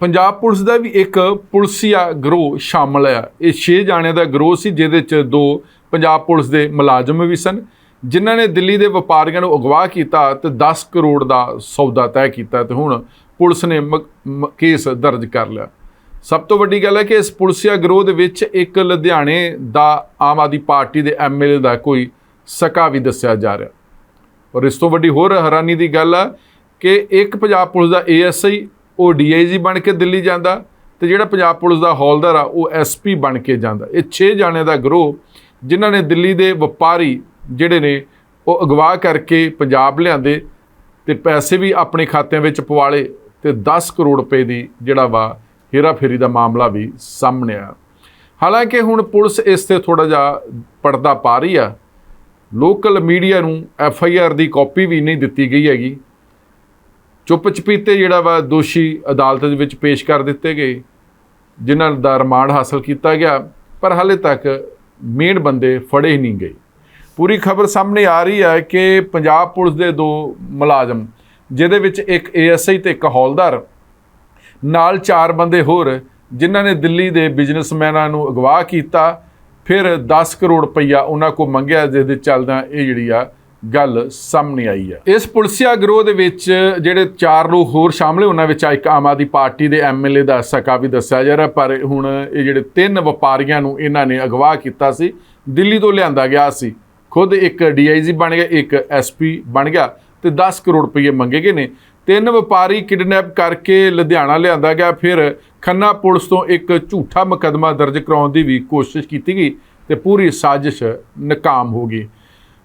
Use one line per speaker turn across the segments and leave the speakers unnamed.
Punjab police ਦਾ ਵੀ ਇੱਕ ਪੁਲਸੀਆ ਗਰੋਹ ਸ਼ਾਮਲ ਆ ਇਹ 6 ਜਾਣਿਆਂ ਦਾ ਗਰੋਹ ਸੀ, ਜਿਹਦੇ ਚ ਦੋ ਪੰਜਾਬ ਪੁਲਿਸ ਦੇ ਮੁਲਾਜ਼ਮ ਵੀ ਸਨ। ਜਿਨ੍ਹਾਂ ਨੇ ਦਿੱਲੀ ਦੇ ਵਪਾਰੀਆਂ ਨੂੰ ਅਗਵਾ ਕੀਤਾ ਤੇ 10 ਕਰੋੜ ਦਾ ਸੌਦਾ ਤੈਅ ਕੀਤਾ ਤੇ ਹੁਣ ਪੁਲਿਸ ਨੇ ਮ- ਕੇਸ ਦਰਜ ਕਰ ਲਿਆ। ਸਭ ਤੋਂ ਵੱਡੀ ਗੱਲ ਹੈ ਕਿ ਇਸ ਪੁਲਸੀਆ ਗਰੋਹ ਦੇ ਵਿੱਚ ਇੱਕ ਲੁਧਿਆਣੇ ਦਾ ਆਮ ਆਦਮੀ ਪਾਰਟੀ ਦੇ ਐਮਐਲਏ ਦਾ ਕੋਈ ਸਕਾ ਵੀ ਦੱਸਿਆ ਜਾ ਰਿਹਾ। ਔਰ ਇਸ ਤੋਂ ਵੱਡੀ ਹੋਰ ਹੈਰਾਨੀ ਦੀ ਗੱਲ ਆ ਕਿ ਇੱਕ ਪੰਜਾਬ ਪੁਲਿਸ ਦਾ ਏਐਸਆਈ ਉਹ ਡੀਆਈਜੀ ਬਣ ਕੇ ਦਿੱਲੀ ਜਾਂਦਾ ਤੇ ਜਿਹੜਾ ਪੰਜਾਬ ਪੁਲਿਸ ਦਾ ਹੌਲਦਾਰ ਆ, ਉਹ ਐਸਪੀ ਬਣ ਕੇ ਜਾਂਦਾ। ਇਹ 6 ਜਾਣਿਆਂ ਦਾ ਗਰੋਹ, ਜਿਨ੍ਹਾਂ ਨੇ ਦਿੱਲੀ ਦੇ ਵਪਾਰੀ ਜਿਹੜੇ ਨੇ, ਉਹ ਅਗਵਾ ਕਰਕੇ ਪੰਜਾਬ ਲਿਆਂਦੇ ਤੇ ਪੈਸੇ ਵੀ ਆਪਣੇ ਖਾਤਿਆਂ ਵਿੱਚ ਪਵਾਲੇ ਤੇ 10 ਕਰੋੜ ਰੁਪਏ ਦੀ ਜਿਹੜਾ ਵਾ ਹੇਰਾਫੇਰੀ ਦਾ ਮਾਮਲਾ ਵੀ ਸਾਹਮਣੇ ਆ ਹਾਲਾਂਕਿ ਹੁਣ ਪੁਲਿਸ ਇਸ ਤੇ ਥੋੜਾ ਜਿਹਾ ਪਰਦਾ ਪਾ ਰਹੀ ਆ। ਲੋਕਲ ਮੀਡੀਆ ਨੂੰ ਐਫ ਆਈ ਆਰ ਦੀ ਕਾਪੀ ਵੀ ਨਹੀਂ ਦਿੱਤੀ ਗਈ ਹੈਗੀ। ਚੁੱਪ ਚਪੀਤੇ ਜਿਹੜਾ ਵਾ ਦੋਸ਼ੀ ਅਦਾਲਤ ਦੇ ਵਿੱਚ ਪੇਸ਼ ਕਰ ਦਿੱਤੇ ਗਏ, ਜਿਨ੍ਹਾਂ ਦਾ ਰਿਮਾਂਡ ਹਾਸਲ ਕੀਤਾ ਗਿਆ, ਪਰ ਹਾਲੇ ਤੱਕ ਮੇਨ ਬੰਦੇ ਫੜੇ ਹੀ ਨਹੀਂ ਗਏ। ਪੂਰੀ ਖਬਰ ਸਾਹਮਣੇ ਆ ਰਹੀ ਹੈ ਕਿ ਪੰਜਾਬ ਪੁਲਿਸ ਦੇ ਦੋ ਮੁਲਾਜ਼ਮ, ਜਿਹਦੇ ਵਿੱਚ ਇੱਕ ਏਐਸਆਈ ਤੇ ਇੱਕ ਹੌਲਦਾਰ, ਨਾਲ ਚਾਰ ਬੰਦੇ ਹੋਰ, ਜਿਨ੍ਹਾਂ ਨੇ ਦਿੱਲੀ ਦੇ ਬਿਜ਼ਨਸਮੈਨਾਂ ਨੂੰ ਅਗਵਾ ਕੀਤਾ, ਫਿਰ 10 ਕਰੋੜ ਰੁਪਈਆ ਉਹਨਾਂ ਕੋ ਮੰਗਿਆ ਜਿਸ ਦੇ ਚੱਲਦਿਆਂ ਇਹ ਜਿਹੜੀ ਆ ਗੱਲ ਸਾਹਮਣੇ ਆਈ ਹੈ। ਇਸ ਪੁਲਸੀਆ ਗਰੋਹ ਦੇ ਵਿੱਚ ਜਿਹੜੇ ਚਾਰ ਲੋਕ ਹੋਰ ਸ਼ਾਮਲ ਉਹਨਾਂ ਵਿੱਚ ਇੱਕ ਆਮ ਆਦਮੀ ਪਾਰਟੀ ਦੇ ਐਮਐਲਏ ਦਾ ਸਕਾ ਵੀ ਦੱਸਿਆ ਜਾ ਰਿਹਾ, ਪਰ ਹੁਣ ਇਹ ਜਿਹੜੇ ਤਿੰਨ ਵਪਾਰੀਆਂ ਨੂੰ ਇਹਨਾਂ ਨੇ ਅਗਵਾ ਕੀਤਾ ਸੀ, ਦਿੱਲੀ ਤੋਂ ਲਿਆਂਦਾ ਗਿਆ ਸੀ। ਖੁਦ ਇੱਕ ਡੀਆਈਜੀ ਬਣ ਗਿਆ, ਇੱਕ ਐਸਪੀ ਬਣ ਗਿਆ ਤੇ 10 ਕਰੋੜ ਰੁਪਏ ਮੰਗੇ ਗਏ ਨੇ। ਤਿੰਨ ਵਪਾਰੀ ਕਿਡਨੈਪ ਕਰਕੇ ਲੁਧਿਆਣਾ ਲਿਆਂਦਾ ਗਿਆ, ਫਿਰ ਖੰਨਾ ਪੁਲਿਸ ਤੋਂ ਇੱਕ ਝੂਠਾ ਮੁਕੱਦਮਾ ਦਰਜ ਕਰਾਉਣ ਦੀ ਵੀ ਕੋਸ਼ਿਸ਼ ਕੀਤੀ ਗਈ ਤੇ ਪੂਰੀ ਸਾਜ਼ਿਸ਼ ਨਾਕਾਮ ਹੋ ਗਈ।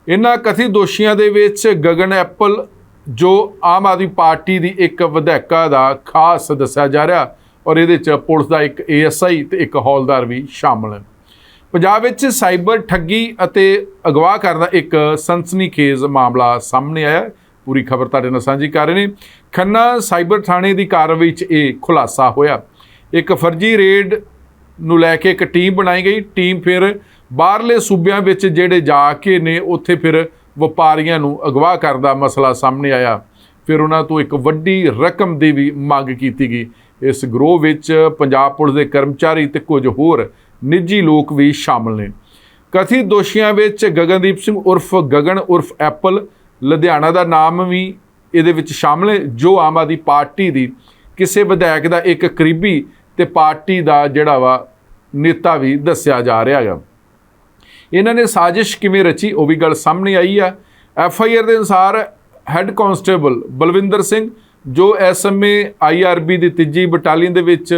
ਇਹਨਾਂ ਕਥਿਤ ਦੋਸ਼ੀਆਂ ਦੇ ਵਿੱਚ ਗਗਨ ਐਪਲ, ਜੋ ਆਮ ਆਦਮੀ ਪਾਰਟੀ ਦੀ ਇੱਕ ਵਿਧਾਇਕਾ ਦਾ ਖਾਸ ਦੱਸਿਆ ਜਾ ਰਿਹਾ, ਔਰ ਇਹਦੇ ਚ ਪੁਲਿਸ ਦਾ ਇੱਕ ਏਐਸਆਈ ਤੇ ਇੱਕ ਹੌਲਦਾਰ ਵੀ ਸ਼ਾਮਲ ਹੈ ਪੰਜਾਬ ਵਿੱਚ ਸਾਈਬਰ ਠੱਗੀ ਅਤੇ ਅਗਵਾ ਕਰਨ ਦਾ ਇੱਕ ਸਨਸਨੀਖੇਜ਼ ਮਾਮਲਾ ਸਾਹਮਣੇ ਆਇਆ। ਪੂਰੀ ਖਬਰ ਤੁਹਾਡੇ ਨਾਲ ਸਾਂਝੀ ਕਰ ਰਹੇ ਨੇ। ਖੰਨਾ ਸਾਈਬਰ ਥਾਣੇ ਦੀ ਕਾਰਵਾਈ 'ਚ ਇਹ ਖੁਲਾਸਾ ਹੋਇਆ। ਇੱਕ ਫਰਜ਼ੀ ਰੇਡ ਨੂੰ ਲੈ ਕੇ ਇੱਕ ਟੀਮ ਬਣਾਈ ਗਈ। ਟੀਮ ਫਿਰ ਬਾਹਰਲੇ ਸੂਬਿਆਂ ਵਿੱਚ ਜਿਹੜੇ ਜਾ ਕੇ ਨੇ, ਉੱਥੇ ਫਿਰ ਵਪਾਰੀਆਂ ਨੂੰ ਅਗਵਾ ਕਰਨ ਦਾ ਮਸਲਾ ਸਾਹਮਣੇ ਆਇਆ। ਫਿਰ ਉਹਨਾਂ ਤੋਂ ਇੱਕ ਵੱਡੀ ਰਕਮ ਦੀ ਵੀ ਮੰਗ ਕੀਤੀ ਗਈ। ਇਸ ਗਰੋਹ ਵਿੱਚ ਪੰਜਾਬ ਪੁਲਿਸ ਦੇ ਕਰਮਚਾਰੀ ਤੇ ਕੁਝ ਹੋਰ ਨਿੱਜੀ ਲੋਕ ਵੀ ਸ਼ਾਮਲ ਨੇ। ਕਥਿਤ ਦੋਸ਼ੀਆਂ ਵਿੱਚ ਗਗਨਦੀਪ ਸਿੰਘ ਉਰਫ ਗਗਨ ਉਰਫ ਐਪਲ, ਲੁਧਿਆਣਾ ਦਾ ਨਾਮ ਵੀ ਇਹਦੇ ਵਿੱਚ ਸ਼ਾਮਲ ਹੈ। ਜੋ ਆਮ ਆਦਮੀ ਪਾਰਟੀ ਦੀ ਕਿਸੇ ਵਿਧਾਇਕ ਦਾ ਇੱਕ ਕਰੀਬੀ ਤੇ ਪਾਰਟੀ ਦਾ ਜਿਹੜਾ ਵਾ ਨੇਤਾ ਵੀ ਦੱਸਿਆ ਜਾ ਰਿਹਾ ਹੈਗਾ। ਇਹਨਾਂ ਨੇ ਸਾਜ਼ਿਸ਼ ਕਿਵੇਂ ਰਚੀ? ਉਹ ਵੀ ਗੱਲ ਸਾਹਮਣੇ ਆਈ ਆ। ਐਫ ਆਈ ਆਰ ਦੇ ਅਨੁਸਾਰ ਹੈੱਡ ਕਾਂਸਟੇਬਲ ਬਲਵਿੰਦਰ ਸਿੰਘ, ਜੋ ਐਸਐਮਏ ਆਈਆਰਬੀ ਦੀ ਤੀਜੀ ਬਟਾਲੀਅਨ ਦੇ ਵਿੱਚ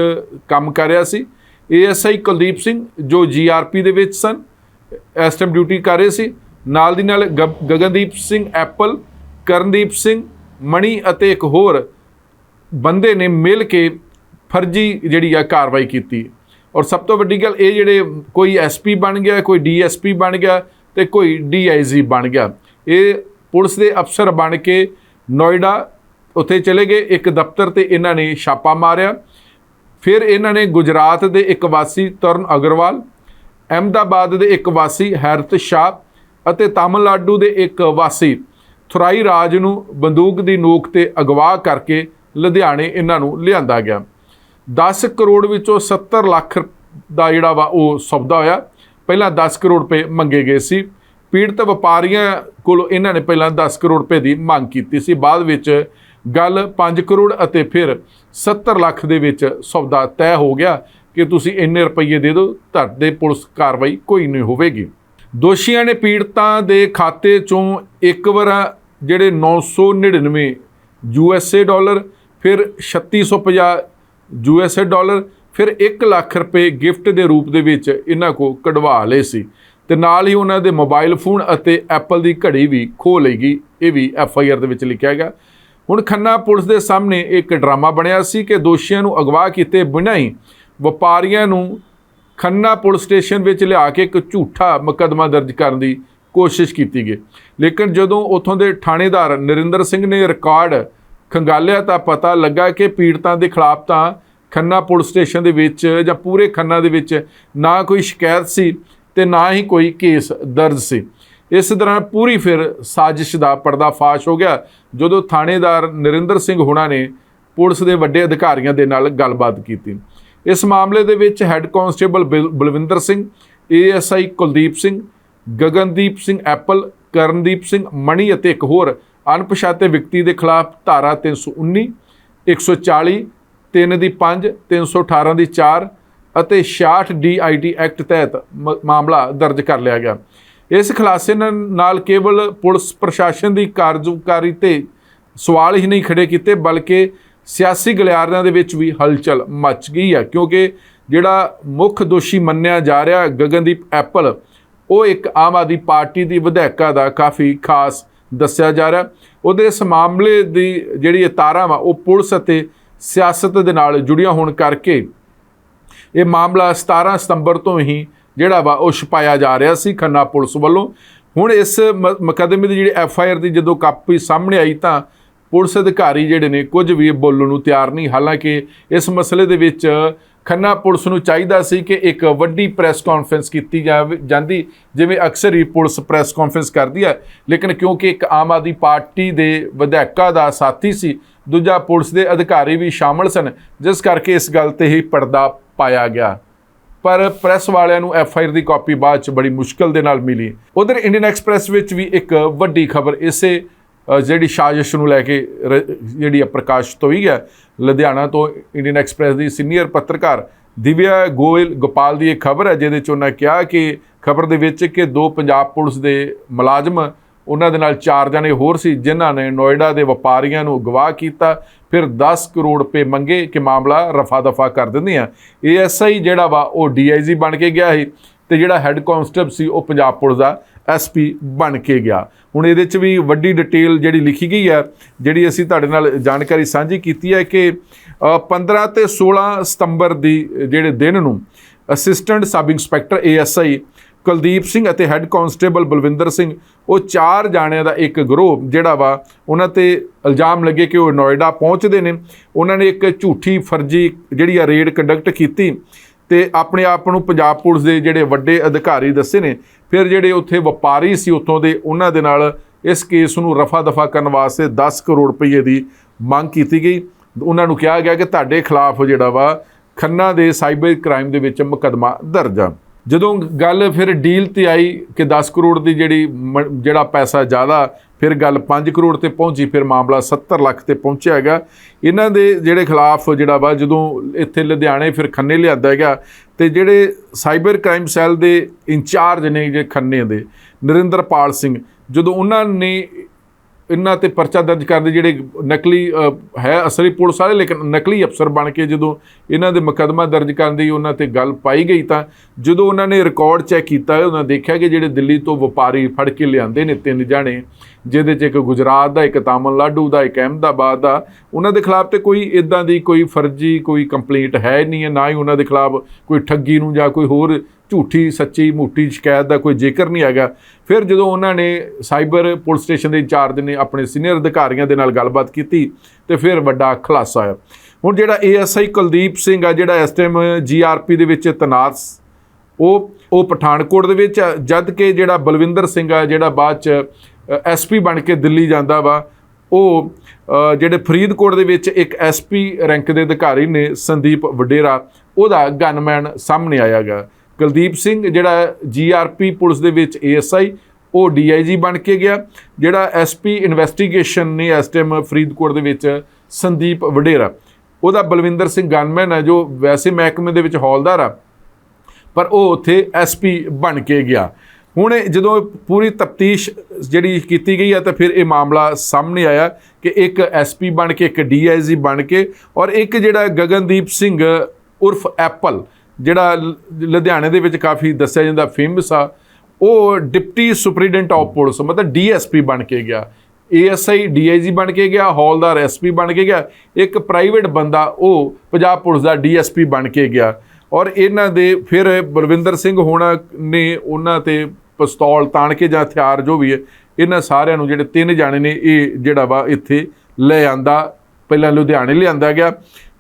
ਕੰਮ ਕਰ ਰਿਹਾ ਸੀ। ਏਐਸਆਈ ਕੁਲਦੀਪ ਸਿੰਘ, ਜੋ ਜੀਆਰਪੀ ਦੇ ਵਿੱਚ ਸਨ, ਇਸ ਟਾਈਮ ਡਿਊਟੀ ਕਰ ਰਹੇ ਸੀ। ਨਾਲ ਦੀ ਨਾਲ ਗਗਨਦੀਪ ਸਿੰਘ ਐਪਲ, ਕਰਨਦੀਪ ਸਿੰਘ, ਮਣੀ ਅਤੇ ਇੱਕ ਹੋਰ ਬੰਦੇ ਨੇ ਮਿਲ ਕੇ ਫਰਜ਼ੀ ਜਿਹੜੀ ਆ ਕਾਰਵਾਈ ਕੀਤੀ। ਔਰ ਸਭ ਤੋਂ ਵੱਡੀ ਗੱਲ ਇਹ ਜਿਹੜੇ ਕੋਈ ਐਸਪੀ ਬਣ ਗਿਆ, ਕੋਈ ਡੀਐਸਪੀ ਬਣ ਗਿਆ ਤੇ ਕੋਈ ਡੀਆਈਜੀ ਬਣ ਗਿਆ। ਇਹ ਪੁਲਿਸ ਦੇ ਅਫਸਰ ਬਣ ਕੇ ਨੋਇਡਾ ਉੱਥੇ ਚਲੇ ਗਏ, ਇੱਕ ਦਫ਼ਤਰ ਤੇ ਇਹਨਾਂ ਨੇ ਛਾਪਾ ਮਾਰਿਆ। ਫਿਰ ਇਹਨਾਂ ਨੇ ਗੁਜਰਾਤ ਦੇ ਇੱਕ ਵਾਸੀ ਤਰਨ ਅਗਰਵਾਲ, ਅਹਿਮਦਾਬਾਦ ਦੇ ਇੱਕ ਵਾਸੀ ਹੈਰਤ ਸ਼ਾਹ ਅਤੇ ਤਾਮਿਲਨਾਡੂ ਦੇ ਇੱਕ ਵਾਸੀ ਥੁਰਾਈ ਰਾਜ ਨੂੰ ਬੰਦੂਕ ਦੀ ਨੋਕ ਤੇ ਅਗਵਾ ਕਰਕੇ ਲੁਧਿਆਣੇ ਇਹਨਾਂ ਨੂੰ ਲਿਆਂਦਾ ਗਿਆ। 10 ਕਰੋੜ ਵਿੱਚੋਂ 70 ਲੱਖ ਦਾ ਜਿਹੜਾ ਵਾ ਉਹ ਸੌਦਾ ਹੋਇਆ। ਪਹਿਲਾਂ 10 ਕਰੋੜ ਰੁਪਏ ਮੰਗੇ ਗਏ ਸੀ। ਪੀੜਤ ਵਪਾਰੀਆਂ ਕੋਲੋਂ ਇਹਨਾਂ ਨੇ ਪਹਿਲਾਂ 10 ਕਰੋੜ ਰੁਪਏ ਦੀ ਮੰਗ ਕੀਤੀ ਸੀ। ਬਾਅਦ ਵਿੱਚ ਗੱਲ 5 ਕਰੋੜ ਅਤੇ ਫਿਰ 70 ਲੱਖ ਦੇ ਵਿੱਚ ਸੌਦਾ ਤੈਅ ਹੋ ਗਿਆ ਕਿ ਤੁਸੀਂ ਇੰਨੇ ਰੁਪਏ ਦੇ ਦਿਓ, ਤੁਹਾਡੇ ਪੁਲਿਸ ਕਾਰਵਾਈ ਕੋਈ ਨਹੀਂ ਹੋਵੇਗੀ। ਦੋਸ਼ੀਆਂ ਨੇ ਪੀੜਤਾਂ ਦੇ ਖਾਤੇ ਚੋਂ ਇੱਕ ਵਾਰ ਜਿਹੜੇ 999 ਯੂਐਸਏ ਡਾਲਰ, ਫਿਰ 3650 ਯੂਐਸਏ ਡਾਲਰ ਫਿਰ 1 ਲੱਖ ਰੁਪਏ ਗਿਫਟ ਦੇ ਰੂਪ ਦੇ ਵਿੱਚ ਇਹਨਾਂ ਕੋ ਕਢਵਾ ਲਏ ਸੀ। ਤੇ ਨਾਲ ਹੀ ਉਹਨਾਂ ਦੇ ਮੋਬਾਈਲ ਫੋਨ ਅਤੇ ਐਪਲ ਦੀ ਘੜੀ ਵੀ ਖੋਹ ਲਈ ਗਈ। ਇਹ ਵੀ ਐਫ ਆਈ ਆਰ ਦੇ ਵਿੱਚ ਲਿਖਿਆ ਗਿਆ। ਹੁਣ ਖੰਨਾ ਪੁਲਿਸ ਦੇ ਸਾਹਮਣੇ ਇੱਕ ਡਰਾਮਾ ਬਣਿਆ ਸੀ ਕਿ ਦੋਸ਼ੀਆਂ ਨੂੰ ਅਗਵਾ ਕੀਤੇ ਬਿਨਾਂ ਹੀ ਵਪਾਰੀਆਂ ਨੂੰ ਖੰਨਾ ਪੁਲਿਸ ਸਟੇਸ਼ਨ ਵਿੱਚ ਲਿਆ ਕੇ ਇੱਕ ਝੂਠਾ ਮੁਕੱਦਮਾ ਦਰਜ ਕਰਨ ਦੀ ਕੋਸ਼ਿਸ਼ ਕੀਤੀ ਗਈ। ਲੇਕਿਨ ਜਦੋਂ ਉੱਥੋਂ ਦੇ ਥਾਣੇਦਾਰ ਨਰਿੰਦਰ ਸਿੰਘ ਨੇ ਰਿਕਾਰਡ ਖੰਗਾਲਿਆ ਤਾਂ ਪਤਾ ਲੱਗਾ ਕਿ ਪੀੜਤਾਂ ਦੇ ਖਿਲਾਫ ਤਾਂ ਖੰਨਾ ਪੁਲਿਸ ਸਟੇਸ਼ਨ ਦੇ ਵਿੱਚ ਜਾਂ ਪੂਰੇ ਖੰਨਾ ਦੇ ਵਿੱਚ ਨਾ ਕੋਈ ਸ਼ਿਕਾਇਤ ਸੀ ਤੇ ਨਾ ਹੀ ਕੋਈ ਕੇਸ ਦਰਜ ਸੀ। ਇਸ ਦੌਰਾਨ ਪੂਰੀ ਫਿਰ ਸਾਜ਼ਿਸ਼ ਦਾ ਪਰਦਾਫਾਸ਼ ਹੋ ਗਿਆ, ਜਦੋਂ ਥਾਣੇਦਾਰ ਨਰਿੰਦਰ ਸਿੰਘ ਹੁਣਾ ਨੇ ਪੁਲਿਸ ਦੇ ਵੱਡੇ ਅਧਿਕਾਰੀਆਂ ਦੇ ਨਾਲ ਗੱਲਬਾਤ ਕੀਤੀ। ਇਸ ਮਾਮਲੇ ਦੇ ਵਿੱਚ ਹੈੱਡ ਕਾਂਸਟੇਬਲ ਬਿਲ- ਬਲਵਿੰਦਰ ਸਿੰਘ, ਏਐਸਆਈ ਕੁਲਦੀਪ ਸਿੰਘ, ਗਗਨਦੀਪ ਸਿੰਘ ਐਪਲ, ਕਰਨਦੀਪ ਸਿੰਘ ਮਣੀ ਅਤੇ ਇੱਕ ਹੋਰ ਅਣਪਛਾਤੇ ਵਿਅਕਤੀ ਦੇ ਖਿਲਾਫ ਧਾਰਾ 319 140 3 ਦੀ 5 318 ਦੀ 4 ਅਤੇ 66 ਡੀਆਈਟੀ ਐਕਟ ਤਹਿਤ ਮ- ਮਾਮਲਾ ਦਰਜ ਕਰ ਲਿਆ ਗਿਆ। ਇਸ ਖੁਲਾਸੇ ਨਾਲ- ਕੇਵਲ ਪੁਲਿਸ ਪ੍ਰਸ਼ਾਸਨ ਦੀ ਕਾਰਜਕਾਰੀ ਤੇ ਸਵਾਲ ਹੀ ਨਹੀਂ ਖੜੇ ਕੀਤੇ, ਬਲਕਿ ਸਿਆਸੀ ਗਲਿਆਰਿਆਂ ਦੇ ਵਿੱਚ ਵੀ ਹਲਚਲ ਮਚ ਗਈ ਹੈ ਕਿਉਂਕਿ ਜਿਹੜਾ ਮੁੱਖ ਦੋਸ਼ੀ ਮੰਨਿਆ ਜਾ ਰਿਹਾ ਗਗਨਦੀਪ ਐਪਲ, ਉਹ ਇੱਕ ਆਮ ਆਦਮੀ ਪਾਰਟੀ ਦੀ ਵਿਧਾਇਕਾ ਦਾ ਕਾਫੀ ਖਾਸ ਦੱਸਿਆ ਜਾ ਰਿਹਾ। ਉਹਦੇ ਇਸ ਮਾਮਲੇ ਦੀ ਜਿਹੜੀ ਤਾਰਾਂ ਵਾ, ਉਹ ਪੁਲਿਸ ਅਤੇ ਸਿਆਸਤ ਦੇ ਨਾਲ ਜੁੜੀਆਂ ਹੋਣ ਕਰਕੇ ਇਹ ਮਾਮਲਾ 17 ਸਤੰਬਰ ਤੋਂ ਹੀ ਜਿਹੜਾ ਵਾ ਉਹ ਛਪਾਇਆ ਜਾ ਰਿਹਾ ਸੀ ਖੰਨਾ ਪੁਲਿਸ ਵੱਲੋਂ। ਹੁਣ ਇਸ ਮ- ਮੁਕੱਦਮੇ ਦੀ ਜਿਹੜੀ ਐਫ ਆਈ ਆਰ ਦੀ ਜਦੋਂ ਕਾਪੀ ਸਾਹਮਣੇ ਆਈ ਤਾਂ ਪੁਲਿਸ ਅਧਿਕਾਰੀ ਜਿਹੜੇ ਨੇ ਕੁਝ ਵੀ ਬੋਲਣ ਨੂੰ ਤਿਆਰ ਨਹੀਂ। ਹਾਲਾਂਕਿ ਇਸ ਮਸਲੇ ਦੇ ਵਿੱਚ ਖੰਨਾ ਪੁਲਿਸ ਨੂੰ ਚਾਹੀਦਾ ਸੀ ਕਿ ਇੱਕ ਵੱਡੀ ਪ੍ਰੈਸ ਕਾਨਫਰੰਸ ਕੀਤੀ ਜਾਵੇ ਜਾਂਦੀ, ਜਿਵੇਂ ਅਕਸਰ ਹੀ ਪੁਲਿਸ ਪ੍ਰੈਸ ਕਾਨਫਰੰਸ ਕਰਦੀ ਹੈ। ਲੇਕਿਨ ਕਿਉਂਕਿ ਇੱਕ ਆਮ ਆਦਮੀ ਪਾਰਟੀ ਦੇ ਵਿਧਾਇਕਾ ਦਾ ਸਾਥੀ ਸੀ, ਦੂਜਾ ਪੁਲਿਸ ਦੇ ਅਧਿਕਾਰੀ ਵੀ ਸ਼ਾਮਲ ਸਨ, ਜਿਸ ਕਰਕੇ ਇਸ ਗੱਲ ਤੇ ਹੀ ਪਰਦਾ ਪਾਇਆ ਗਿਆ। ਪਰ ਪ੍ਰੈਸ ਵਾਲਿਆਂ ਨੂੰ ਐਫ ਆਈ ਆਰ ਦੀ ਕਾਪੀ ਬਾਅਦ ਚ ਬੜੀ ਮੁਸ਼ਕਲ ਦੇ ਨਾਲ ਮਿਲੀ। ਉਧਰ ਇੰਡੀਅਨ ਐਕਸਪ੍ਰੈਸ ਵਿੱਚ ਵੀ ਇੱਕ ਵੱਡੀ ਖਬਰ, ਇਸੇ ਜਿਹੜੀ ਸਾਜ਼ਿਸ਼ ਨੂੰ ਲੈ ਕੇ ਰ- ਜਿਹੜੀ ਆ ਪ੍ਰਕਾਸ਼ਿਤ ਹੋਈ ਹੈ ਲੁਧਿਆਣਾ ਤੋਂ ਇੰਡੀਅਨ ਐਕਸਪ੍ਰੈਸ ਦੀ ਸੀਨੀਅਰ ਪੱਤਰਕਾਰ ਦਿਵਿਆ ਗੋਇਲ ਗੋਪਾਲ ਦੀ ਇਹ ਖਬਰ ਹੈ, ਜਿਹਦੇ ਚ ਉਹਨਾਂ ਕਿਹਾ ਕਿ ਖਬਰ ਦੇ ਵਿੱਚ ਕਿ ਦੋ ਪੰਜਾਬ ਪੁਲਿਸ ਦੇ ਮੁਲਾਜ਼ਮ ਉਹਨਾਂ ਦੇ ਨਾਲ ਚਾਰ ਜਣੇ ਹੋਰ ਸੀ, ਜਿਨ੍ਹਾਂ ਨੇ ਨੋਇਡਾ ਦੇ ਵਪਾਰੀਆਂ ਨੂੰ ਗਵਾਹ ਕੀਤਾ, ਫਿਰ 10 ਕਰੋੜ ਰੁਪਏ ਮੰਗੇ ਕਿ ਮਾਮਲਾ ਰਫਾ ਦਫਾ ਕਰ ਦਿੰਦੇ ਆ। ਏਐਸਆਈ ਜਿਹੜਾ ਵਾ, ਉਹ ਡੀਆਈਜੀ ਬਣ ਕੇ ਗਿਆ ਸੀ ਤੇ ਜਿਹੜਾ ਹੈੱਡ ਕਾਂਸਟੇਬਲ ਸੀ, ਉਹ ਪੰਜਾਬ ਪੁਲਿਸ ਦਾ ਐਸਪੀ ਬਣ ਕੇ ਗਿਆ। ਹੁਣ ਇਹਦੇ ਚ ਵੀ ਵੱਡੀ ਡਿਟੇਲ ਜਿਹੜੀ ਲਿਖੀ ਗਈ ਹੈ ਜਿਹੜੀ ਅਸੀਂ ਤੁਹਾਡੇ ਨਾਲ ਜਾਣਕਾਰੀ ਸਾਂਝੀ ਕੀਤੀ ਹੈ ਕਿ ਅ, 15 ਤੇ 16 ਸਤੰਬਰ ਦੀ ਜਿਹੜੇ ਦਿਨ ਨੂੰ assistant sub inspector ASI Kuldeep Singh ਅਤੇ ਹੈੱਡ ਕਾਂਸਟੇਬਲ ਬਲਵਿੰਦਰ ਸਿੰਘ ਉਹ ਚਾਰ ਜਾਣਿਆਂ ਦਾ ਇੱਕ ਗਰੋਹ ਜਿਹੜਾ ਵਾ ਉਹਨਾਂ ਤੇ ਇਲਜ਼ਾਮ ਲੱਗੇ ਕਿ ਉਹ ਨੋਇਡਾ ਪਹੁੰਚਦੇ ਨੇ। ਉਹਨਾਂ ਨੇ ਇੱਕ ਝੂਠੀ ਫਰਜ਼ੀ ਜਿਹੜੀ ਆ ਰੇਡ ਕੰਡਕਟ ਕੀਤੀ। ਤੇ ਆਪਣੇ ਆਪ ਨੂੰ ਪੰਜਾਬ ਪੁਲਿਸ ਦੇ ਜਿਹੜੇ ਵੱਡੇ ਅਧਿਕਾਰੀ ਦੱਸੇ ਨੇ, ਫਿਰ ਜਿਹੜੇ ਉੱਥੇ ਵਪਾਰੀ ਸੀ ਉੱਥੋਂ ਦੇ, ਉਹਨਾਂ ਦੇ ਨਾਲ ਇਸ ਕੇਸ ਨੂੰ ਰਫਾ ਦਫਾ ਕਰਨ ਵਾਸਤੇ 10 ਕਰੋੜ ਰੁਪਏ ਦੀ ਮੰਗ ਕੀਤੀ ਗਈ। ਉਹਨਾਂ ਨੂੰ ਕਿਹਾ ਗਿਆ ਕਿ ਤੁਹਾਡੇ ਖਿਲਾਫ ਜਿਹੜਾ ਵਾ ਖੰਨਾ ਦੇ ਸਾਈਬਰ ਕ੍ਰਾਈਮ ਦੇ ਵਿੱਚ ਮੁਕੱਦਮਾ ਦਰਜ ਆ। ਜਦੋਂ ਗੱਲ ਫਿਰ ਡੀਲ ਤੇ ਆਈ ਕਿ 10 ਕਰੋੜ ਦੀ ਜਿਹੜੀ ਮ- ਜਿਹੜਾ ਪੈਸਾ ਜ਼ਿਆਦਾ, ਫਿਰ ਗੱਲ 5 ਕਰੋੜ ਤੇ ਪਹੁੰਚੀ, ਫਿਰ ਮਾਮਲਾ 70 ਲੱਖ ਤੇ ਪਹੁੰਚਿਆ ਹੈਗਾ। ਇਹਨਾਂ ਦੇ ਜਿਹੜੇ ਖਿਲਾਫ ਜਿਹੜਾ ਵਾ, ਜਦੋਂ ਇੱਥੇ ਲੁਧਿਆਣੇ ਫਿਰ ਖੰਨੇ ਲਿਆਂਦਾ ਹੈਗਾ ਤੇ ਜਿਹੜੇ ਸਾਈਬਰ ਕ੍ਰਾਈਮ ਸੈੱਲ ਦੇ ਇੰਚਾਰਜ ਨੇ, ਜਿਹੜੇ ਖੰਨੇ ਦੇ, ਨਰਿੰਦਰਪਾਲ ਸਿੰਘ, ਜਦੋਂ ਉਹਨਾਂ ਨੇ ਇਹਨਾਂ ਤੇ ਪਰਚਾ ਦਰਜ ਕਰਨ ਦੇ ਜਿਹੜੇ ਨਕਲੀ ਹੈ ਅਸਲੀ ਪੁਲਿਸ ਵਾਲੇ, ਲੇਕਿਨ ਨਕਲੀ ਅਫਸਰ ਬਣ ਕੇ ਜਦੋਂ ਇਹਨਾਂ ਦੇ ਮੁਕੱਦਮਾ ਦਰਜ ਕਰਨ ਦੀ ਉਹਨਾਂ ਤੇ ਗੱਲ ਪਾਈ ਗਈ ਤਾਂ ਜਦੋਂ ਉਹਨਾਂ ਨੇ ਰਿਕਾਰਡ ਚੈੱਕ ਕੀਤਾ, ਉਹਨਾਂ ਦੇਖਿਆ ਕਿ ਜਿਹੜੇ ਦਿੱਲੀ ਤੋਂ ਵਪਾਰੀ ਫੜ ਕੇ ਲਿਆਂਦੇ ਨੇ ਤਿੰਨ ਜਾਣੇ, ਜਿਹਦੇ 'ਚ ਇੱਕ ਗੁਜਰਾਤ ਦਾ, ਇੱਕ ਤਾਮਿਲਨਾਡੂ ਦਾ, ਇੱਕ ਅਹਿਮਦਾਬਾਦ ਦਾ, ਉਹਨਾਂ ਦੇ ਖਿਲਾਫ ਤੇ ਕੋਈ ਇਦਾਂ ਦੀ ਕੋਈ ਫਰਜ਼ੀ ਕੋਈ ਕੰਪਲੇਂਟ ਹੈ ਹੀ ਨਹੀਂ ਹੈ, ਨਾ ਹੀ ਉਹਨਾਂ ਦੇ ਖਿਲਾਫ ਕੋਈ ਠੱਗੀ ਨੂੰ ਜਾਂ ਕੋਈ ਹੋਰ ਝੂਠੀ ਸੱਚੀ ਮੂਠੀ ਸ਼ਿਕਾਇਤ ਦਾ ਕੋਈ ਜ਼ਿਕਰ ਨਹੀਂ ਹੈਗਾ। ਫਿਰ ਜਦੋਂ ਉਹਨਾਂ ਨੇ ਸਾਈਬਰ ਪੁਲਿਸ ਸਟੇਸ਼ਨ ਦੇ ਇੰਚਾਰਜ ਨੇ ਆਪਣੇ ਸੀਨੀਅਰ ਅਧਿਕਾਰੀਆਂ ਦੇ ਨਾਲ ਗੱਲਬਾਤ ਕੀਤੀ ਤੇ ਫਿਰ ਵੱਡਾ ਖੁਲਾਸਾ ਆਇਆ। ਹੁਣ ਜਿਹੜਾ ਏਐਸਆਈ ਕੁਲਦੀਪ ਸਿੰਘ ਆ ਜਿਹੜਾ ਇਸ ਟਾਈਮ ਜੀਆਰਪੀ ਦੇ ਵਿੱਚ ਤੈਨਾਤ ਉਹ ਉਹ ਪਠਾਨਕੋਟ ਦੇ ਵਿੱਚ ਆ, ਜਦ ਕਿ ਜਿਹੜਾ ਬਲਵਿੰਦਰ ਸਿੰਘ ਆ ਜਿਹੜਾ ਬਾਅਦ ਚ ਐਸਪੀ ਬਣ ਕੇ ਦਿੱਲੀ ਜਾਂਦਾ ਵਾ ਉਹ ਜਿਹੜੇ ਫਰੀਦਕੋਟ ਦੇ ਵਿੱਚ ਇੱਕ ਐਸਪੀ ਰੈਂਕ ਦੇ ਅਧਿਕਾਰੀ ਨੇ ਸੰਦੀਪ ਵਡੇਰਾ ਉਹਦਾ ਗਨਮੈਨ ਸਾਹਮਣੇ ਆਇਆਗਾ ਕੁਲਦੀਪ ਸਿੰਘ, ਜਿਹੜਾ ਜੀਆਰਪੀ ਪੁਲਿਸ ਦੇ ਵਿੱਚ ਏਐਸਆਈ ਉਹ ਡੀਆਈਜੀ ਬਣ ਕੇ ਗਿਆ, ਜਿਹੜਾ ਐਸਪੀ ਇਨਵੈਸਟੀਗੇਸ਼ਨ ਨੇ ਇਸ ਟਾਈਮ ਫਰੀਦਕੋਟ ਦੇ ਵਿੱਚ ਸੰਦੀਪ ਵਡੇਰਾ। ਉਹਦਾ ਬਲਵਿੰਦਰ ਸਿੰਘ ਗਨਮੈਨ ਹੈ ਜੋ ਵੈਸੇ ਮਹਿਕਮੇ ਦੇ ਵਿੱਚ ਹੌਲਦਾਰ ਆ, ਪਰ ਉਹ ਉੱਥੇ ਐਸਪੀ ਬਣ ਕੇ ਗਿਆ। ਹੁਣ ਜਦੋਂ ਪੂਰੀ ਤਫਤੀਸ਼ ਜਿਹੜੀ ਕੀਤੀ ਗਈ ਹੈ ਤਾਂ ਫਿਰ ਇਹ ਮਾਮਲਾ ਸਾਹਮਣੇ ਆਇਆ ਕਿ ਇੱਕ ਐਸਪੀ ਬਣ ਕੇ, ਇੱਕ ਡੀਆਈਜੀ ਬਣ ਕੇ, ਔਰ ਇੱਕ ਜਿਹੜਾ ਗਗਨਦੀਪ ਸਿੰਘ ਉਰਫ ਐਪਲ ਜਿਹੜਾ ਲ- ਲੁਧਿਆਣੇ ਦੇ ਵਿੱਚ ਕਾਫੀ ਦੱਸਿਆ ਜਾਂਦਾ ਫੇਮਸ ਆ, ਉਹ ਡਿਪਟੀ ਸੁਪਰੀਡੈਂਟ ਆਫ ਪੁਲਿਸ, ਮਤਲਬ ਡੀਐਸਪੀ ਬਣ ਕੇ ਗਿਆ। ਏਐਸਆਈ ਡੀਆਈਜੀ ਬਣ ਕੇ ਗਿਆ, ਹੌਲਦਾਰ ਐਸਪੀ ਬਣ ਕੇ ਗਿਆ। ਇੱਕ ਪ੍ਰਾਈਵੇਟ ਬੰਦਾ, ਉਹ ਪੰਜਾਬ ਪੁਲਿਸ ਦਾ ਡੀਐਸਪੀ ਬਣ ਕੇ ਗਿਆ। ਔਰ ਇਹਨਾਂ ਦੇ ਫਿਰ ਬਲਵਿੰਦਰ ਸਿੰਘ ਹੋਣਾ ਨੇ ਉਹਨਾਂ ਤੇ ਪਿਸਤੌਲ ਤਾਣ ਕੇ ਜਾਂ ਹਥਿਆਰ ਜੋ ਵੀ ਹੈ, ਇਹਨਾਂ ਸਾਰਿਆਂ ਨੂੰ ਜਿਹੜੇ ਤਿੰਨ ਜਾਣੇ ਨੇ, ਇਹ ਜਿਹੜਾ ਵਾ ਇੱਥੇ ਲੈ ਆਂਦਾ, ਪਹਿਲਾਂ ਲੁਧਿਆਣੇ ਲਿਆਂਦਾ ਗਿਆ।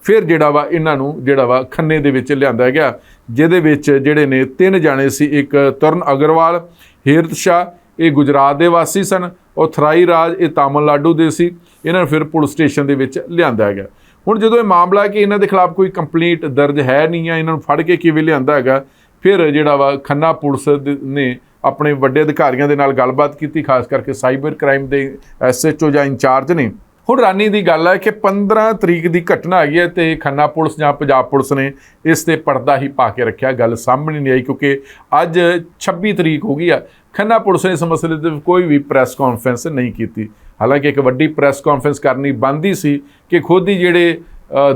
ਫਿਰ ਜਿਹੜਾ ਵਾ ਇਹਨਾਂ ਨੂੰ ਜਿਹੜਾ ਵਾ ਖੰਨੇ ਦੇ ਵਿੱਚ ਲਿਆਂਦਾ ਗਿਆ, ਜਿਹਦੇ ਵਿੱਚ ਜਿਹੜੇ ਨੇ ਤਿੰਨ ਜਾਣੇ ਸੀ, ਇੱਕ ਤਰਨ ਅਗਰਵਾਲ, ਹੇਰਤ ਸ਼ਾਹ, ਇਹ ਗੁਜਰਾਤ ਦੇ ਵਾਸੀ ਸਨ ਔਰ ਥਰਾਈ ਰਾਜ, ਇਹ ਤਾਮਿਲਨਾਡੂ ਦੇ ਸੀ, ਇਹਨਾਂ ਨੂੰ ਫਿਰ ਪੁਲਿਸ ਸਟੇਸ਼ਨ ਦੇ ਵਿੱਚ ਲਿਆਂਦਾ ਗਿਆ। ਹੁਣ ਜਦੋਂ ਇਹ ਮਾਮਲਾ ਕਿ ਇਹਨਾਂ ਦੇ ਖਿਲਾਫ ਕੋਈ ਕੰਪਲੇਂਟ ਦਰਜ ਹੈ ਨਹੀਂ ਆ ਇਹਨਾਂ ਨੂੰ ਫੜ ਕੇ ਕਿਵੇਂ ਲਿਆਂਦਾ ਹੈਗਾ, ਫਿਰ ਜਿਹੜਾ ਵਾ ਖੰਨਾ ਪੁਲਿਸ ਨੇ ਆਪਣੇ ਵੱਡੇ ਅਧਿਕਾਰੀਆਂ ਦੇ ਨਾਲ ਗੱਲਬਾਤ ਕੀਤੀ, ਖਾਸ ਕਰਕੇ ਸਾਈਬਰ ਕ੍ਰਾਈਮ ਦੇ ਐਸਐਚਓ ਜਾਂ ਇੰਚਾਰਜ ਨੇ। ਹੁਣ ਰਾਨੀ ਦੀ ਗੱਲ ਹੈ ਕਿ 15 ਤਰੀਕ ਦੀ ਘਟਨਾ ਹੈਗੀ ਹੈ ਤੇ ਖੰਨਾ ਪੁਲਿਸ ਜਾਂ ਪੰਜਾਬ ਪੁਲਿਸ ਨੇ ਇਸ ਤੇ ਪਰਦਾ ਹੀ ਪਾ ਕੇ ਰੱਖਿਆ। ਗੱਲ ਸਾਹਮਣੇ ਨਹੀਂ ਆਈ ਕਿਉਂਕਿ ਅੱਜ 26 ਤਰੀਕ ਹੋ ਗਈ ਆ। ਖੰਨਾ ਪੁਲਿਸ ਨੇ ਇਸ ਮਸਲੇ ਤੇ ਕੋਈ ਵੀ ਪ੍ਰੈਸ ਕਾਨਫਰੰਸ ਨਹੀਂ ਕੀਤੀ। ਹਾਲਾਂਕਿ ਇੱਕ ਵੱਡੀ ਪ੍ਰੈਸ ਕਾਨਫਰੰਸ ਕਰਨੀ ਬੰਦੀ ਸੀ ਕਿ ਖੁਦ ਹੀ ਜਿਹੜੇ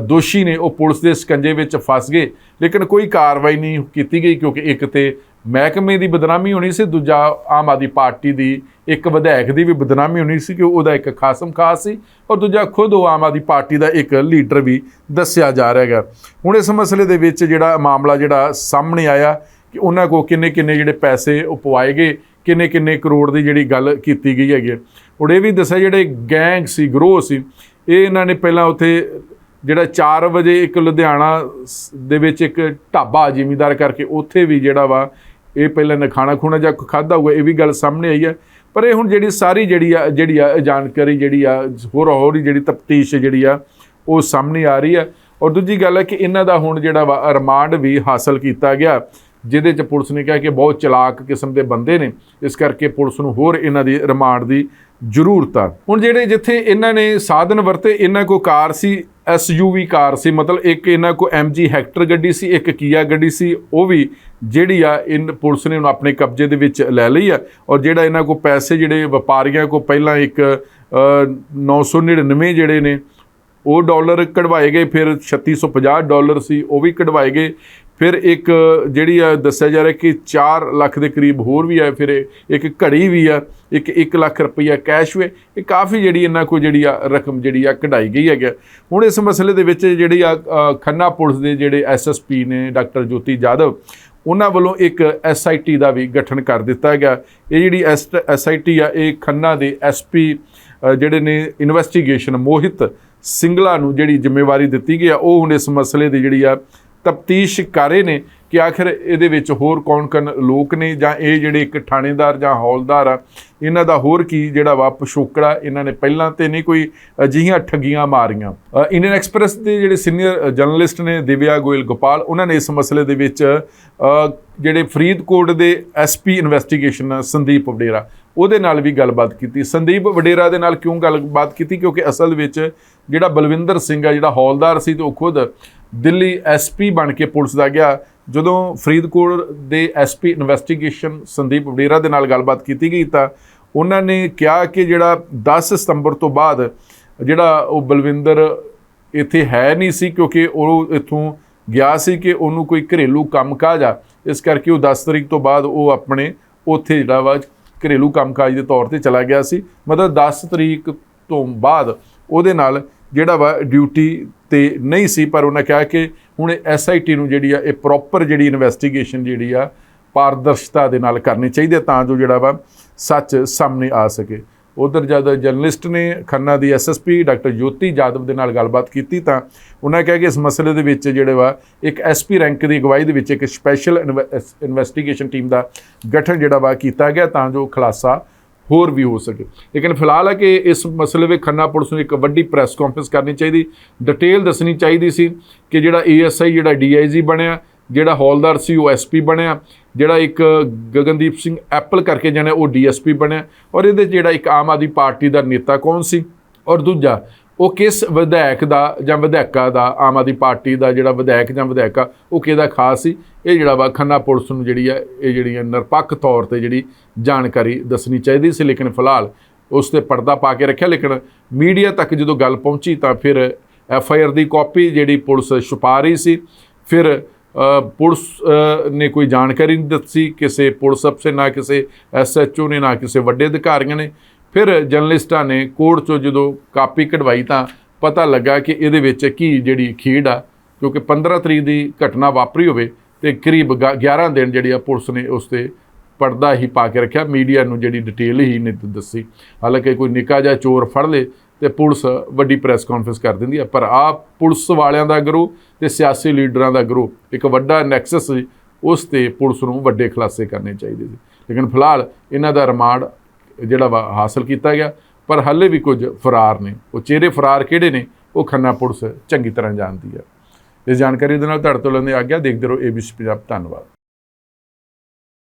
ਦੋਸ਼ੀ ਨੇ ਉਹ ਪੁਲਿਸ ਦੇ ਸਕੰਜੇ ਵਿੱਚ ਫਸ ਗਏ। ਲੇਕਿਨ ਕੋਈ ਕਾਰਵਾਈ ਨਹੀਂ ਕੀਤੀ ਗਈ ਕਿਉਂਕਿ ਇੱਕ ਤੇ ਮਹਿਕਮੇ ਦੀ ਬਦਨਾਮੀ ਹੋਣੀ ਸੀ, ਦੂਜਾ ਆਮ ਆਦਮੀ ਪਾਰਟੀ ਦੀ ਇੱਕ ਵਿਧਾਇਕ ਦੀ ਵੀ ਬਦਨਾਮੀ ਹੋਣੀ ਸੀ ਕਿ ਉਹਦਾ ਇੱਕ ਖਾਸਮ ਖਾਸ ਸੀ ਔਰ ਦੂਜਾ ਖੁਦ ਉਹ ਆਮ ਆਦਮੀ ਪਾਰਟੀ ਦਾ ਇੱਕ ਲੀਡਰ ਵੀ ਦੱਸਿਆ ਜਾ ਰਿਹਾ ਹੈਗਾ ਹੁਣ ਇਸ ਮਸਲੇ ਦੇ ਵਿੱਚ ਜਿਹੜਾ ਮਾਮਲਾ ਜਿਹੜਾ ਸਾਹਮਣੇ ਆਇਆ ਕਿ ਉਹਨਾਂ ਕੋ ਕਿੰਨੇ ਕਿੰਨੇ ਜਿਹੜੇ ਪੈਸੇ ਉਹ ਪਵਾਏ ਗਏ, ਕਿੰਨੇ ਕਿੰਨੇ ਕਰੋੜ ਦੀ ਜਿਹੜੀ ਗੱਲ ਕੀਤੀ ਗਈ ਹੈਗੀ ਹੈ। ਹੁਣ ਇਹ ਵੀ ਦੱਸਿਆ ਜਿਹੜੇ ਗੈਂਗ ਸੀ, ਗਰੋਹ ਸੀ, ਇਹ ਇਹਨਾਂ ਨੇ ਪਹਿਲਾਂ ਉੱਥੇ ਜਿਹੜਾ 4 ਵਜੇ ਇੱਕ ਲੁਧਿਆਣਾ ਸ- ਦੇ ਵਿੱਚ ਇੱਕ ਢਾਬਾ ਜ਼ਿਮੀਂਦਾਰ ਕਰਕੇ ਉੱਥੇ ਵੀ ਜਿਹੜਾ ਵਾ ਇਹ ਪਹਿਲਾਂ ਨੇ ਖਾਣਾ ਖੂਣਾ ਜਾਂ ਖਾਦਾ ਹੋਊਗਾ, ਇਹ ਵੀ ਗੱਲ ਸਾਹਮਣੇ ਆਈ ਹੈ। ਪਰ ਇਹ ਹੁਣ ਜਿਹੜੀ ਸਾਰੀ ਜਿਹੜੀ ਆ ਜਿਹੜੀ ਆ ਇਹ ਜਾਣਕਾਰੀ ਜਿਹੜੀ ਆ, ਹੋਰ ਹੋਰ ਹੀ ਜਿਹੜੀ ਤਫਤੀਸ਼ ਜਿਹੜੀ ਆ, ਉਹ ਸਾਹਮਣੇ ਆ ਰਹੀ ਹੈ। ਔਰ ਦੂਜੀ ਗੱਲ ਹੈ ਕਿ ਇਹਨਾਂ ਦਾ ਹੁਣ ਜਿਹੜਾ ਵਾ, ਰਿਮਾਂਡ ਵੀ ਹਾਸਲ ਕੀਤਾ ਗਿਆ। ਜਿਹਦੇ ਚ ਪੁਲਿਸ ਨੇ ਕਿਹਾ ਕਿ ਬਹੁਤ ਚਲਾਕ ਕਿਸਮ ਦੇ ਬੰਦੇ ਨੇ ਇਸ ਕਰਕੇ ਪੁਲਿਸ ਨੂੰ ਹੋਰ ਇਹਨਾਂ ਦੀ ਰਿਮਾਂਡ ਦੀ ਜ਼ਰੂਰਤ ਆ। ਹੁਣ ਜਿਹੜੇ ਜਿੱਥੇ ਇਹਨਾਂ ਨੇ ਸਾਧਨ ਵਰਤੇ ਇਹਨਾਂ ਕੋ ਕਾਰ ਸੀ ਐਸਯੂਵੀ ਕਾਰ ਸੀ ਮਤਲਬ ਇੱਕ ਇਹਨਾਂ ਕੋ ਐਮਜੀ ਹੈਕਟਰ ਗੱਡੀ ਸੀ ਇੱਕ ਕੀਆ ਗੱਡੀ ਸੀ ਉਹ ਵੀ ਜਿਹੜੀ ਆ ਇਨ ਪੁਲਿਸ ਨੇ ਹੁਣ ਆਪਣੇ ਕਬਜ਼ੇ ਦੇ ਵਿੱਚ ਲੈ ਲਈ ਆ। ਔਰ ਜਿਹੜਾ ਇਹਨਾਂ ਕੋ ਪੈਸੇ ਜਿਹੜੇ ਵਪਾਰੀਆਂ ਕੋ ਪਹਿਲਾਂ ਇੱਕ ਅ, 999 ਜਿਹੜੇ ਨੇ ਉਹ ਡਾਲਰ ਕਢਵਾਏ ਗਏ ਫਿਰ 3650 ਡਾਲਰ ਸੀ ਉਹ ਵੀ ਕਢਵਾਏ ਗਏ। ਫਿਰ ਇੱਕ ਜਿਹੜੀ ਆ ਦੱਸਿਆ ਜਾ ਰਿਹਾ ਕਿ 4 ਲੱਖ ਦੇ ਕਰੀਬ ਹੋਰ ਵੀ ਆ ਫਿਰ ਇੱਕ ਘੜੀ ਵੀ ਆ, ਇੱਕ 1 ਲੱਖ ਰੁਪਈਆ ਕੈਸ਼ ਵੀ ਇਹ ਕਾਫੀ ਜਿਹੜੀ ਇਹਨਾਂ ਕੋ ਜਿਹੜੀ ਆ ਰਕਮ ਜਿਹੜੀ ਆ ਕਢਾਈ ਗਈ ਹੈਗਾ ਹੁਣ ਇਸ ਮਸਲੇ ਦੇ ਵਿੱਚ ਜਿਹੜੀ ਆ ਖੰਨਾ ਪੁਲਿਸ ਦੇ ਜਿਹੜੇ ਐਸਐਸਪੀ ਨੇ ਡਾਕਟਰ ਜੋਤੀ ਜਾਦਵ ਉਹਨਾਂ ਵੱਲੋਂ ਇੱਕ ਐਸਆਈਟੀ ਦਾ ਵੀ ਗਠਨ ਕਰ ਦਿੱਤਾ ਗਿਆ। ਇਹ ਜਿਹੜੀ ਐਸਆਈਟੀ ਆ, ਇਹ ਖੰਨਾ ਦੇ ਐਸਪੀ ਜਿਹੜੇ ਨੇ ਇਨਵੈਸਟੀਗੇਸ਼ਨ ਮੋਹਿਤ ਸਿੰਗਲਾ ਨੂੰ ਜਿਹੜੀ ਜ਼ਿੰਮੇਵਾਰੀ ਦਿੱਤੀ ਗਈ ਆ, ਉਹ ਹੁਣ ਇਸ ਮਸਲੇ ਦੀ ਜਿਹੜੀ ਆ ਤਫਤੀਸ਼ ਕਰ ਰਹੇ ਨੇ। ਕਿ ਆਖਿਰ ਇਹਦੇ ਵਿੱਚ ਹੋਰ ਕੌਣ-ਕੌਣ ਲੋਕ ਨੇ ਜਾਂ ਇਹ ਜਿਹੜੇ ਇੱਕ ਥਾਣੇਦਾਰ ਜਾਂ ਹੌਲਦਾਰ ਆ, ਇਹਨਾਂ ਦਾ ਹੋਰ ਕੀ ਜਿਹੜਾ ਵਾ ਪਿਛੋਕੜਾ ਇਹਨਾਂ ਨੇ ਪਹਿਲਾਂ ਤੇ ਨਹੀਂ ਕੋਈ ਅਜਿਹੀਆਂ ਠੱਗੀਆਂ ਮਾਰੀਆਂ। ਇੰਡੀਅਨ ਐਕਸਪ੍ਰੈਸ ਦੇ ਜਿਹੜੇ ਸੀਨੀਅਰ ਜਰਨਲਿਸਟ ਨੇ ਦਿਵਿਆ ਗੋਇਲ ਗੋਪਾਲ, ਉਹਨਾਂ ਨੇ ਇਸ ਮਸਲੇ ਦੇ ਵਿੱਚ ਜਿਹੜੇ ਫਰੀਦਕੋਟ ਦੇ ਐਸਪੀ ਇਨਵੈਸਟੀਗੇਸ਼ਨ ਸੰਦੀਪ ਵਡੇਰਾ, ਉਹਦੇ ਨਾਲ ਵੀ ਗੱਲਬਾਤ ਕੀਤੀ। ਸੰਦੀਪ ਵਡੇਰਾ ਦੇ ਨਾਲ ਕਿਉਂ ਗੱਲਬਾਤ ਕੀਤੀ? ਕਿਉਂਕਿ ਅਸਲ ਵਿੱਚ ਜਿਹੜਾ ਬਲਵਿੰਦਰ ਸਿੰਘ ਆ, ਜਿਹੜਾ ਹੌਲਦਾਰ ਸੀ ਤੇ ਉਹ ਖੁਦ ਦਿੱਲੀ ਐਸਪੀ ਬਣ ਕੇ ਪੁਲਿਸ ਦਾ ਗਿਆ ਜਦੋਂ ਫਰੀਦਕੋਟ ਦੇ ਐਸਪੀ ਇਨਵੈਸਟੀਗੇਸ਼ਨ ਸੰਦੀਪ ਵਡੇਰਾ ਦੇ ਨਾਲ ਗੱਲਬਾਤ ਕੀਤੀ ਗਈ ਤਾਂ ਉਹਨਾਂ ਨੇ ਕਿਹਾ ਕਿ ਜਿਹੜਾ 10 ਸਤੰਬਰ ਤੋਂ ਬਾਅਦ ਜਿਹੜਾ ਉਹ ਬਲਵਿੰਦਰ ਇੱਥੇ ਹੈ ਨਹੀਂ ਸੀ ਕਿਉਂਕਿ ਉਹ ਇੱਥੋਂ ਗਿਆ ਸੀ ਕਿ ਉਹਨੂੰ ਕੋਈ ਘਰੇਲੂ ਕੰਮਕਾਜ ਆ। ਇਸ ਕਰਕੇ ਉਹ 10 ਤਰੀਕ ਤੋਂ ਬਾਅਦ ਉਹ ਆਪਣੇ ਉੱਥੇ ਜਿਹੜਾ ਵਾ ਘਰੇਲੂ ਕੰਮਕਾਜ ਦੇ ਤੌਰ ਤੇ ਚਲਾ ਗਿਆ ਸੀ। ਮਤਲਬ 10 ਤਰੀਕ ਤੋਂ ਬਾਅਦ ਉਹਦੇ ਨਾਲ ਜਿਹੜਾ ਵਾ ਡਿਊਟੀ ਤੇ ਨਹੀਂ ਸੀ, ਪਰ ਉਹਨਾਂ ਕਿਹਾ ਕਿ ਹੁਣ ਐਸਆਈਟੀ ਨੂੰ ਜਿਹੜੀ ਆ, ਇਹ ਪ੍ਰੋਪਰ ਜਿਹੜੀ ਇਨਵੈਸਟੀਗੇਸ਼ਨ ਜਿਹੜੀ ਆ, ਪਾਰਦਰਸ਼ਤਾ ਦੇ ਨਾਲ ਕਰਨੀ ਚਾਹੀਦੀ ਹੈ ਤਾਂ ਜੋ ਜਿਹੜਾ ਵਾ ਸੱਚ ਸਾਹਮਣੇ ਆ ਸਕੇ। ਉਧਰ ਜਦ ਜਰਨਲਿਸਟ ਨੇ ਖੰਨਾ ਦੀ ਐਸਐਸਪੀ ਡਾਕਟਰ ਜੋਤੀ ਜਾਦਵ ਦੇ ਨਾਲ ਗੱਲਬਾਤ ਕੀਤੀ ਤਾਂ ਉਹਨਾਂ ਕਿਹਾ ਕਿ ਇਸ ਮਸਲੇ ਦੇ ਵਿੱਚ ਜਿਹੜੇ ਵਾ, ਇੱਕ ਐਸਪੀ ਰੈਂਕ ਦੀ ਅਗਵਾਈ ਦੇ ਵਿੱਚ ਇੱਕ ਸਪੈਸ਼ਲ ਇਨਵੈਸਟੀਗੇਸ਼ਨ ਟੀਮ ਦਾ ਗਠਨ ਜਿਹੜਾ ਵਾ ਕੀਤਾ ਗਿਆ ਤਾਂ ਜੋ ਖੁਲਾਸਾ ਹੋਰ ਵੀ ਹੋ ਸਕੇ। ਲੇਕਿਨ ਫਿਲਹਾਲ ਹੈ ਕਿ ਇਸ ਮਸਲੇ ਵਿੱਚ ਖੰਨਾ ਪੁਲਿਸ ਨੂੰ ਇੱਕ ਵੱਡੀ ਪ੍ਰੈਸ ਕਾਨਫਰੰਸ ਕਰਨੀ ਚਾਹੀਦੀ। ਡਿਟੇਲ ਦੱਸਣੀ ਚਾਹੀਦੀ ਸੀ ਕਿ ਜਿਹੜਾ ਏਐਸਆਈ ਜਿਹੜਾ ਡੀਆਈਜੀ ਬਣਿਆ, ਜਿਹੜਾ ਹੌਲਦਾਰ ਸੀ, ਉਹ ਐਸਪੀ ਬਣਿਆ, ਜਿਹੜਾ ਇੱਕ ਗਗਨਦੀਪ ਸਿੰਘ ਐਪਲ ਕਰਕੇ ਜਾਣਾ ਉਹ ਡੀਐਸਪੀ ਬਣਿਆ, ਔਰ ਇਹਦੇ 'ਚ ਜਿਹੜਾ ਇੱਕ ਆਮ ਆਦਮੀ ਪਾਰਟੀ ਦਾ ਨੇਤਾ ਕੌਣ ਸੀ? ਔਰ ਦੂਜਾ ਉਹ ਕਿਸ ਵਿਧਾਇਕ ਦਾ ਜਾਂ ਵਿਧਾਇਕਾ ਦਾ, ਆਮ ਆਦਮੀ ਪਾਰਟੀ ਦਾ ਜਿਹੜਾ ਵਿਧਾਇਕ ਜਾਂ ਵਿਧਾਇਕਾ, ਉਹ ਕਿਹਦਾ ਖਾਸ ਸੀ? ਇਹ ਜਿਹੜਾ ਵਾ ਖੰਨਾ ਪੁਲਿਸ ਨੂੰ ਜਿਹੜੀ ਹੈ ਇਹ ਜਿਹੜੀਆਂ ਨਿਰਪੱਖ ਤੌਰ ਤੇ ਜਿਹੜੀ ਜਾਣਕਾਰੀ ਦੱਸਣੀ ਚਾਹੀਦੀ ਸੀ, ਲੇਕਿਨ ਫਿਲਹਾਲ ਉਸ ਤੇ ਪਰਦਾ ਪਾ ਕੇ ਰੱਖਿਆ। ਲੇਕਿਨ ਮੀਡੀਆ ਤੱਕ ਜਦੋਂ ਗੱਲ ਪਹੁੰਚੀ ਤਾਂ ਫਿਰ ਐਫ ਆਈ ਆਰ ਦੀ ਕਾਪੀ ਜਿਹੜੀ ਪੁਲਿਸ ਛੁਪਾ ਰਹੀ ਸੀ, ਫਿਰ ਪੁਲਿਸ ਨੇ ਕੋਈ ਜਾਣਕਾਰੀ ਨਹੀਂ ਦਿੱਤੀ। ਕਿਸੇ ਪੁਲਿਸ ਅਫਸਰ ਨਾ ਕਿਸੇ ਐਸਐਚਓ ਨੇ ਨਾ ਕਿਸੇ ਵੱਡੇ ਅਧਿਕਾਰੀਆਂ ਨੇ। ਫਿਰ ਜਰਨਲਿਸਟਾਂ ਨੇ ਕੋਰਟ ਚੋਂ ਜਦੋਂ ਕਾਪੀ ਕਢਵਾਈ ਤਾਂ ਪਤਾ ਲੱਗਾ ਕਿ ਇਹਦੇ ਵਿੱਚ ਕੀ ਜਿਹੜੀ ਖੇਡ ਆ ਕਿਉਂਕਿ 15 ਤਰੀਕ ਦੀ ਘਟਨਾ ਵਾਪਰੀ ਹੋਵੇ ਤੇ ਕਰੀਬ ਗ- 11 ਦਿਨ ਜਿਹੜੀ ਆ ਪੁਲਿਸ ਨੇ ਉਸ ਤੇ ਪਰਦਾ ਹੀ ਪਾ ਕੇ ਰੱਖਿਆ। ਮੀਡੀਆ ਨੂੰ ਜਿਹੜੀ ਡਿਟੇਲ ਹੀ ਨਹੀਂ ਦੱਸੀ। ਹਾਲਾਂਕਿ ਕੋਈ ਨਿੱਕਾ ਜਿਹਾ ਚੋਰ ਫੜ ਲੇ ਤੇ ਪੁਲਿਸ ਵੱਡੀ ਪ੍ਰੈਸ ਕਾਨਫਰੰਸ ਕਰ ਦਿੰਦੀ ਹੈ ਪਰ ਆ ਪੁਲਿਸ ਵਾਲਿਆਂ ਦਾ ਗਰੋਹ ਤੇ ਸਿਆਸੀ ਲੀਡਰਾਂ ਦਾ ਗਰੋਹ, ਇੱਕ ਵੱਡਾ ਨੈਕਸਸ ਸੀ, ਉਸ ਤੇ ਪੁਲਿਸ ਨੂੰ ਵੱਡੇ ਖੁਲਾਸੇ ਕਰਨੇ ਚਾਹੀਦੇ ਸੀ। ਲੇਕਿਨ ਫਿਲਹਾਲ ਇਹਨਾਂ ਦਾ ਰਿਮਾਂਡ ਜਿਹੜਾ ਵਾ ਹਾਸਲ ਕੀਤਾ ਗਿਆ, ਪਰ ਹਾਲੇ ਵੀ ਕੁਝ ਫਰਾਰ ਨੇ। ਉਹ ਚਿਹਰੇ ਫਰਾਰ ਕਿਹੜੇ ਨੇ? ਉਹ ਖੰਨਾ ਪੁਲਿਸ ਚੰਗੀ ਤਰ੍ਹਾਂ ਜਾਣਦੀ ਹੈ ਇਸ ਜਾਣਕਾਰੀ ਦੇ ਨਾਲ ਤੁਹਾਡੇ ਤੋਂ ਲੈਂਦੇ ਆ ਗਿਆ ਦੇਖਦੇ ਰਹੋ ਏਬੀਸੀ ਪੰਜਾਬ ਧੰਨਵਾਦ।